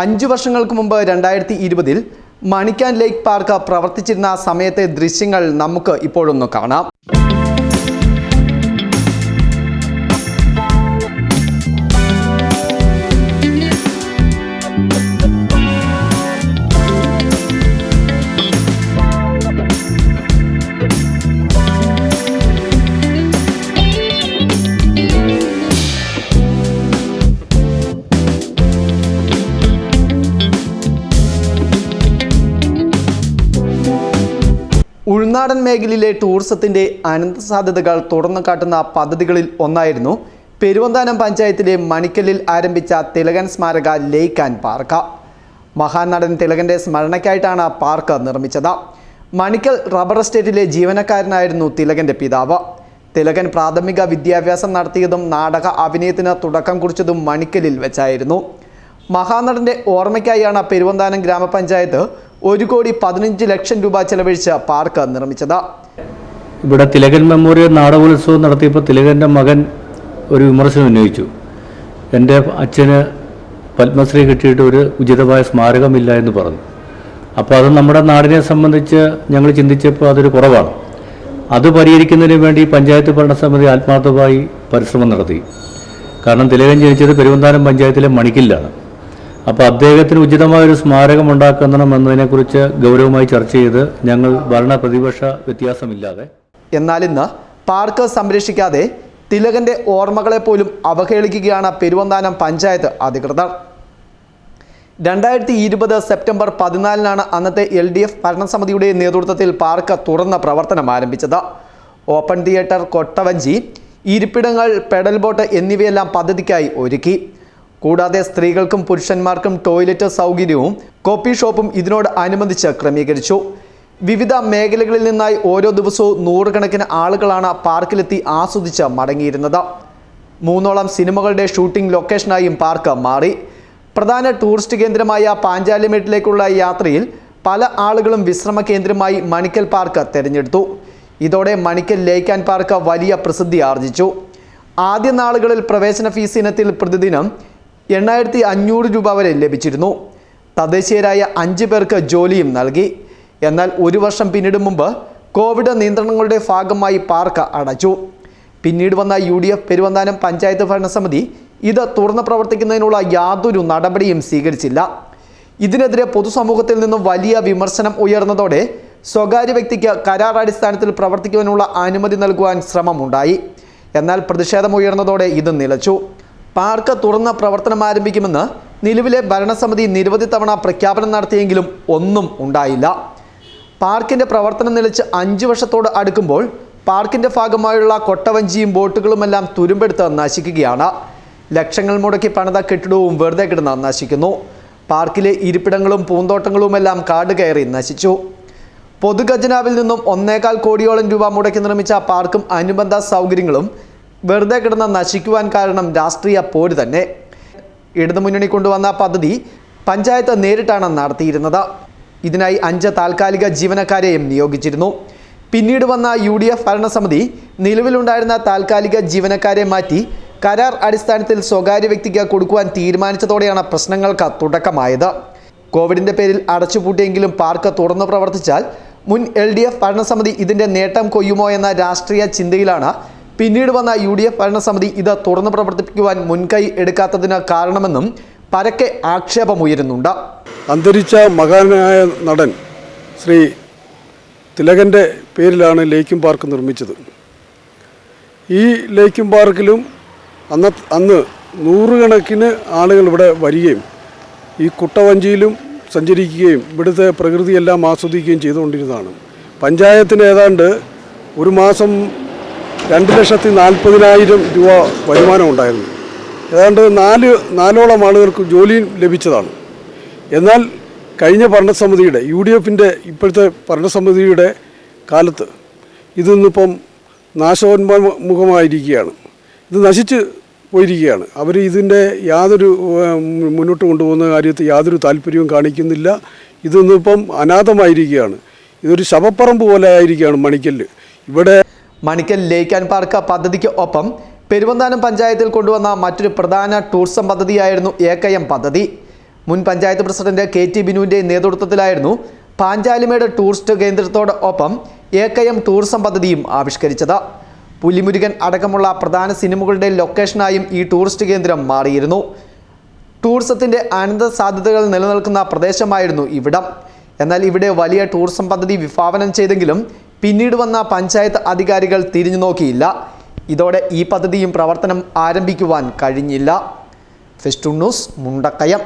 അഞ്ചു വർഷങ്ങൾക്ക് മുമ്പ് രണ്ടായിരത്തി ഇരുപതിൽ മണിക്കാൻ ലേക്ക് പാർക്ക് പ്രവർത്തിച്ചിരുന്ന സമയത്തെ ദൃശ്യങ്ങൾ നമുക്ക് ഇപ്പോഴൊന്ന് കാണാം. ഉൾനാടൻ മേഖലയിലെ ടൂറിസത്തിന്റെ അനന്ത സാധ്യതകൾ തുറന്നു കാട്ടുന്ന പദ്ധതികളിൽ ഒന്നായിരുന്നു പെരുവന്താനം പഞ്ചായത്തിലെ മണിക്കല്ലിൽ ആരംഭിച്ച തിലകൻ സ്മാരക ലേക്ക് ആൻഡ് പാർക്ക്. മഹാനടൻ തിലകന്റെ സ്മരണയ്ക്കായിട്ടാണ് പാർക്ക് നിർമ്മിച്ചത്. മണിക്കൽ റബ്ബർ എസ്റ്റേറ്റിലെ ജീവനക്കാരനായിരുന്നു തിലകന്റെ പിതാവ്. തിലകൻ പ്രാഥമിക വിദ്യാഭ്യാസം നടത്തിയതും നാടക അഭിനയത്തിന് തുടക്കം കുറിച്ചതും മണിക്കലിൽ വെച്ചായിരുന്നു. മഹാനടന്റെ ഓർമ്മയ്ക്കായാണ് പെരുവന്താനം ഗ്രാമപഞ്ചായത്ത് ഒരു കോടി പതിനഞ്ച് ലക്ഷം രൂപ ചെലവഴിച്ച് പാർക്ക് നിർമ്മിച്ചത്. ഇവിടെ തിലകൻ മെമ്മോറിയൽ നാടകോത്സവം നടത്തിയപ്പോൾ തിലകന്റെ മകൻ ഒരു വിമർശനം ഉന്നയിച്ചു. എന്റെ അച്ഛന് പത്മശ്രീ കിട്ടിയിട്ട് ഒരു ഉചിതമായ സ്മാരകമില്ല എന്ന് പറഞ്ഞു. അപ്പോൾ അത് നമ്മുടെ നാടിനെ സംബന്ധിച്ച് ഞങ്ങൾ ചിന്തിച്ചപ്പോൾ അതൊരു കുറവാണ്. അത് പരിഹരിക്കുന്നതിന് വേണ്ടി പഞ്ചായത്ത് ഭരണസമിതി ആത്മാർത്ഥമായി പരിശ്രമം നടത്തി. കാരണം തിലകൻ ജനിച്ചത് പെരുവന്താനം പഞ്ചായത്തിലെ മണിക്കില്ലാണ്. അപ്പോൾ അദ്ദേഹത്തിന് ഉചിതമായ ഒരു സ്മാരകം ഉണ്ടാക്കണം എന്നതിനെക്കുറിച്ച് ഗൗരവമായി ചർച്ച ചെയ്ത് ഞങ്ങൾ ഭരണ പ്രതിപക്ഷ വ്യത്യാസമില്ലാതെ. എന്നാൽ ഇന്ന് പാർക്ക് സംരക്ഷിക്കാതെ തിലകന്റെ ഓർമ്മകളെ പോലും അവഹേളിക്കുകയാണ് പെരുവന്താനം പഞ്ചായത്ത് അധികൃതർ. രണ്ടായിരത്തി ഇരുപത് സെപ്റ്റംബർ പതിനാലിനാണ് അന്നത്തെ എൽ ഡി എഫ് ഭരണസമിതിയുടെ നേതൃത്വത്തിൽ പാർക്ക് തുറന്ന പ്രവർത്തനം ആരംഭിച്ചത്. ഓപ്പൺ തിയേറ്റർ കൊട്ടവഞ്ചി ഇരിപ്പിടങ്ങൾ പെഡൽ ബോട്ട് എന്നിവയെല്ലാം പദ്ധതിക്കായി ഒരുക്കി. കൂടാതെ സ്ത്രീകൾക്കും പുരുഷന്മാർക്കും ടോയ്ലറ്റ് സൗകര്യവും കോപ്പി ഷോപ്പും ഇതിനോട് അനുബന്ധിച്ച് ക്രമീകരിച്ചു. വിവിധ മേഖലകളിൽ നിന്നായി ഓരോ ദിവസവും നൂറുകണക്കിന് ആളുകളാണ് പാർക്കിലെത്തി ആസ്വദിച്ച് മടങ്ങിയിരുന്നത്. മൂന്നോളം സിനിമകളുടെ ഷൂട്ടിംഗ് ലൊക്കേഷനായും പാർക്ക് മാറി. പ്രധാന ടൂറിസ്റ്റ് കേന്ദ്രമായ പാഞ്ചാലിമേട്ടിലേക്കുള്ള യാത്രയിൽ പല ആളുകളും വിശ്രമ കേന്ദ്രമായി മണിക്കൽ പാർക്ക് തിരഞ്ഞെടുത്തു. ഇതോടെ മണിക്കൽ ലേക്ക് ആൻഡ് പാർക്ക് വലിയ പ്രസിദ്ധി ആർജിച്ചു. ആദ്യ നാളുകളിൽ പ്രവേശന ഫീസ് ഇനത്തിൽ പ്രതിദിനം എണ്ണായിരത്തി അഞ്ഞൂറ് രൂപ വരെ ലഭിച്ചിരുന്നു. തദ്ദേശീയരായ അഞ്ച് പേർക്ക് ജോലിയും നൽകി. എന്നാൽ ഒരു വർഷം പിന്നീട് മുമ്പ് കോവിഡ് നിയന്ത്രണങ്ങളുടെ ഭാഗമായി പാർക്ക് അടച്ചു. പിന്നീട് വന്ന U D F Peruvanthanam panchayat ഭരണസമിതി ഇത് തുറന്ന് പ്രവർത്തിക്കുന്നതിനുള്ള യാതൊരു നടപടിയും സ്വീകരിച്ചില്ല. ഇതിനെതിരെ പൊതുസമൂഹത്തിൽ നിന്നും വലിയ വിമർശനം ഉയർന്നതോടെ സ്വകാര്യ വ്യക്തിക്ക് കരാർ അടിസ്ഥാനത്തിൽ പ്രവർത്തിക്കുവാനുള്ള അനുമതി നൽകുവാൻ ശ്രമമുണ്ടായി. എന്നാൽ പ്രതിഷേധമുയർന്നതോടെ ഇത് നിലച്ചു. പാർക്ക് തുറന്ന പ്രവർത്തനം ആരംഭിക്കുമെന്ന് നിലവിലെ ഭരണസമിതി നിരവധി തവണ പ്രഖ്യാപനം നടത്തിയെങ്കിലും ഒന്നും ഉണ്ടായില്ല. പാർക്കിന്റെ പ്രവർത്തനം നിലച്ച് അഞ്ച് വർഷത്തോട് അടുക്കുമ്പോൾ പാർക്കിന്റെ ഭാഗമായുള്ള കൊട്ടവഞ്ചിയും ബോട്ടുകളുമെല്ലാം തുരുമ്പെടുത്ത് നശിക്കുകയാണ്. ലക്ഷങ്ങൾ മുടക്കി പണിത കെട്ടിടവും വെറുതെ കിടന്ന് നശിക്കുന്നു. പാർക്കിലെ ഇരിപ്പിടങ്ങളും പൂന്തോട്ടങ്ങളുമെല്ലാം കാട് കയറി നശിച്ചു. പൊതുഖജനാവിൽ നിന്നും ഒന്നേകാൽ കോടിയോളം രൂപ മുടക്കി നിർമ്മിച്ച പാർക്കും അനുബന്ധ സൗകര്യങ്ങളും വെറുതെ കിടന്ന് നശിക്കുവാൻ കാരണം രാഷ്ട്രീയ പോര് തന്നെ. ഇടതുമുന്നണി കൊണ്ടുവന്ന പദ്ധതി പഞ്ചായത്ത് നേരിട്ടാണ് നടത്തിയിരുന്നത്. ഇതിനായി അഞ്ച് താൽക്കാലിക ജീവനക്കാരെയും നിയോഗിച്ചിരുന്നു. പിന്നീട് വന്ന യു ഡി എഫ് ഭരണസമിതി നിലവിലുണ്ടായിരുന്ന താൽക്കാലിക ജീവനക്കാരെ മാറ്റി കരാർ അടിസ്ഥാനത്തിൽ സ്വകാര്യ വ്യക്തിക്ക് കൊടുക്കുവാൻ തീരുമാനിച്ചതോടെയാണ് പ്രശ്നങ്ങൾക്ക് തുടക്കമായത്. കോവിഡിന്റെ പേരിൽ അടച്ചുപൂട്ടിയെങ്കിലും പാർക്ക് തുറന്നു പ്രവർത്തിച്ചാൽ മുൻ എൽ ഡി എഫ് ഭരണസമിതി ഇതിന്റെ നേട്ടം കൊയ്യുമോ എന്ന രാഷ്ട്രീയ ചിന്തയിലാണ് പിന്നീട് വന്ന യു ഡി എഫ് ഭരണസമിതി ഇത് തുറന്നു പ്രവർത്തിപ്പിക്കുവാൻ മുൻകൈ എടുക്കാത്തതിന് കാരണമെന്നും പരക്കെ ആക്ഷേപമുയരുന്നുണ്ട് അന്തരിച്ച മഹാനായ നടൻ ശ്രീ തിലകന്റെ പേരിലാണ് ലേക്കും പാർക്ക് നിർമ്മിച്ചത്. ഈ ലേക്കും പാർക്കിലും അന്ന് അന്ന് നൂറുകണക്കിന് ആളുകൾ ഇവിടെ വരികയും ഈ കുട്ടവഞ്ചിയിലും സഞ്ചരിക്കുകയും ഇവിടുത്തെ പ്രകൃതിയെല്ലാം ആസ്വദിക്കുകയും ചെയ്തുകൊണ്ടിരുന്നതാണ്. പഞ്ചായത്തിന് ഏതാണ്ട് ഒരു മാസം രണ്ട് ലക്ഷത്തി നാൽപ്പതിനായിരം രൂപ വരുമാനം ഉണ്ടായിരുന്നു. ഏതാണ്ട് നാല് നാലോളം ആളുകൾക്ക് ജോലിയും ലഭിച്ചതാണ്. എന്നാൽ കഴിഞ്ഞ ഭരണസമിതിയുടെ യു ഡി എഫിന്റെ ഇപ്പോഴത്തെ ഭരണസമിതിയുടെ കാലത്ത് ഇതിന്നിപ്പം നാശോന്മുഖമായിരിക്കുകയാണ്. ഇത് നശിച്ച് പോയിരിക്കുകയാണ്. അവർ ഇതിന്റെ യാതൊരു മുന്നോട്ട് കൊണ്ടുപോകുന്ന കാര്യത്തിൽ യാതൊരു താല്പര്യവും കാണിക്കുന്നില്ല. ഇതൊന്നിപ്പം അനാഥമായിരിക്കുകയാണ്. ഇതൊരു ശവപ്പറമ്പ് പോലെ ആയിരിക്കുകയാണ് മണിക്കല്ല്. ഇവിടെ മണിക്കൽ ലേക്ക് ആൻഡ് പാർക്ക് പദ്ധതിക്ക് ഒപ്പം പെരുവന്താനം പഞ്ചായത്തിൽ കൊണ്ടുവന്ന മറ്റൊരു പ്രധാന ടൂറിസം പദ്ധതിയായിരുന്നു എ കെ എം പദ്ധതി. മുൻ പഞ്ചായത്ത് പ്രസിഡന്റ് കെ ടി ബിനുവിന്റെ നേതൃത്വത്തിലായിരുന്നു പാഞ്ചാലിമേട് ടൂറിസ്റ്റ് കേന്ദ്രത്തോടൊപ്പം എ കെ എം ടൂറിസം പദ്ധതിയും ആവിഷ്കരിച്ചത്. പുലിമുരുകൻ അടക്കമുള്ള പ്രധാന സിനിമകളുടെ ലൊക്കേഷനായും ഈ ടൂറിസ്റ്റ് കേന്ദ്രം മാറിയിരുന്നു. ടൂറിസത്തിന്റെ അനന്ത സാധ്യതകൾ നിലനിൽക്കുന്ന പ്രദേശമായിരുന്നു ഇവിടം. എന്നാൽ ഇവിടെ വലിയ ടൂറിസം പദ്ധതി വിഭാവനം ചെയ്തെങ്കിലും പിന്നീട് വന്ന പഞ്ചായത്ത് അധികാരികൾ തിരിഞ്ഞു നോക്കിയില്ല. ഇതോടെ ഈ പദ്ധതിയും പ്രവർത്തനം ആരംഭിക്കുവാൻ കഴിഞ്ഞില്ല. Fest news Mundakayam.